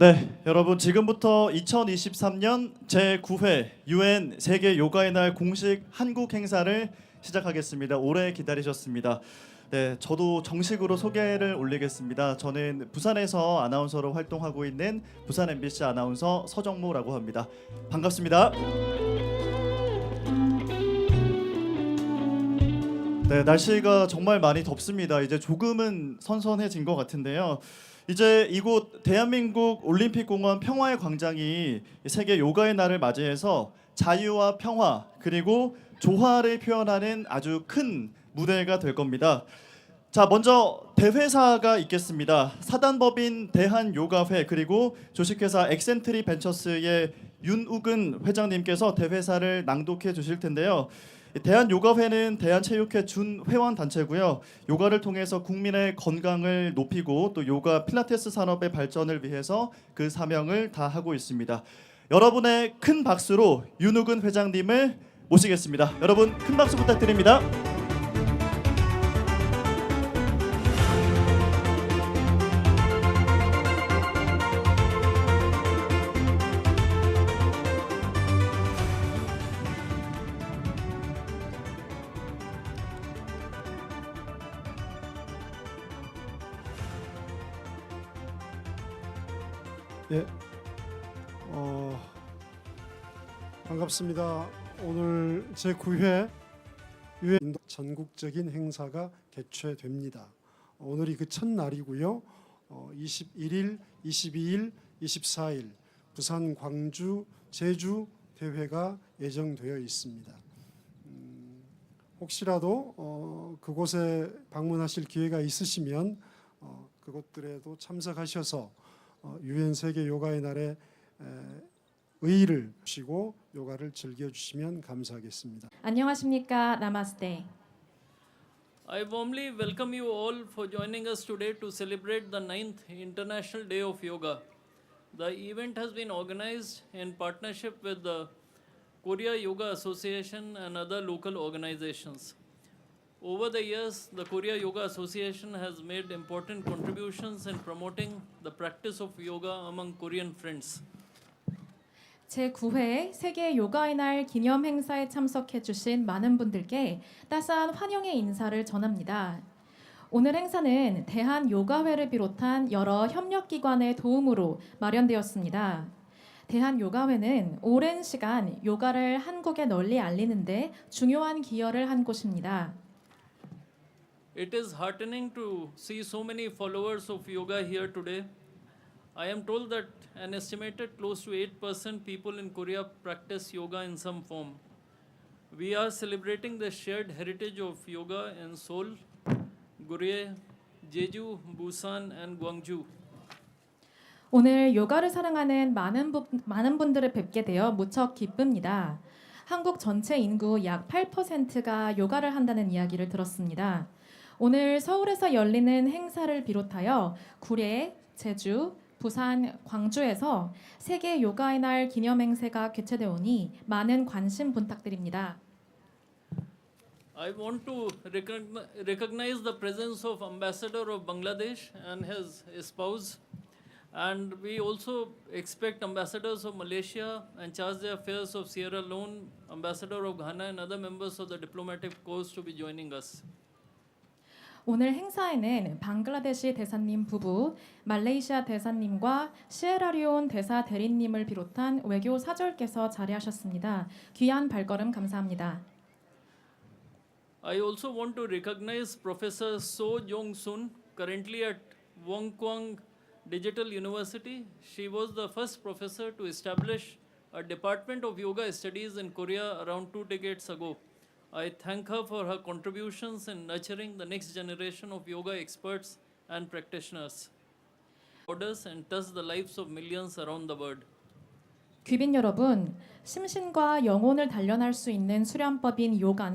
네, 여러분 지금부터 2023년 제9회 UN 세계 요가의 날 공식 한국 행사를 시작하겠습니다. 오래 기다리셨습니다. 네, 저도 정식으로 소개를 올리겠습니다. 저는 부산에서 아나운서로 활동하고 있는 부산 MBC 아나운서 서정모라고 합니다. 반갑습니다. 네, 날씨가 정말 많이 덥습니다. 이제 조금은 선선해진 것 같은데요. 이제 이곳 대한민국 올림픽공원 평화의 광장이 세계 요가의 날을 맞이해서 자유와 평화 그리고 조화를 표현하는 아주 큰 무대가 될 겁니다. 자, 먼저 대회사가 있겠습니다. 사단법인 대한요가회 그리고 주식회사 엑센트리 벤처스의 윤우근 회장님께서 대회사를 낭독해 주실 텐데요. 대한요가회는 대한체육회 준 회원 단체고요. 요가를 통해서 국민의 건강을 높이고 또 요가 필라테스 산업의 발전을 위해서 그 사명을 다하고 있습니다. 여러분의 큰 박수로 윤우근 회장님을 모시겠습니다. 여러분 큰 박수 부탁드립니다. 예, 어, 반갑습니다. 오늘 제 9회 유엔 전국적인 행사가 개최됩니다. 오늘이 그 첫날이고요. 어, 21일, 22일, 24일 부산, 광주, 제주 대회가 예정되어 있습니다. 음, 혹시라도 어, 그곳에 방문하실 기회가 있으시면 어, 그곳들에도 참석하셔서 어, 유엔 세계 요가의 날에 에, 의의를 주시고 요가를 즐겨 주시면 감사하겠습니다. 안녕하십니까 나마스테. I warmly welcome you all for joining us today to celebrate the 9th International Day of Yoga. The event has been organized in partnership with the Korea Yoga Association and other local organizations. Over the years, the Korea Yoga Association has made important contributions in promoting the practice of yoga among Korean friends. 제 9회 세계 요가의 날 기념 행사에 참석해 주신 많은 분들께 따스한 환영의 인사를 전합니다. 오늘 행사는 대한 요가회를 비롯한 여러 협력 기관의 도움으로 마련되었습니다. 대한 요가회는 오랜 시간 요가를 한국에 널리 알리는데 중요한 기여를 한 곳입니다. It is heartening to see so many followers of yoga here today. I am told that an estimated close to 8% people in Korea practice yoga in some form. We are celebrating the shared heritage of yoga in Seoul, Goryeo, Jeju, Busan, and Gwangju. 오늘 요가를 사랑하는 많은, 부, 많은 분들을 뵙게 되어 무척 기쁩니다. 한국 전체 인구 약 8%가 요가를 한다는 이야기를 들었습니다. 오늘 서울에서 열리는 행사를 비롯하여 구례, 제주, 부산, 광주에서 세계 요가의 날 기념 행사가 개최되오니 많은 관심 부탁드립니다. I want to recogni- recognize the presence of Ambassador of Bangladesh and his spouse. And we also expect ambassadors of Malaysia and Charge d'Affaires of Sierra Leone, Ambassador of Ghana, and other members of the diplomatic corps to be joining us. 오늘 행사에는 방글라데시 대사님 부부, 말레이시아 대사님과 시에라리온 대사 대리님을 비롯한 외교 사절께서 자리하셨습니다. 귀한 발걸음 감사합니다. I also want to recognize Professor So Jong Sun, currently at Wong Kwang Digital University. She was the first professor to establish a Department of Yoga Studies in Korea around two decades ago. I thank her for her contributions in nurturing the next generation of yoga experts and practitioners. Orders and touch the lives of millions around the world. 귀빈 여러분, 심신과 영혼을 단련할 수 있는 수련법인 요가는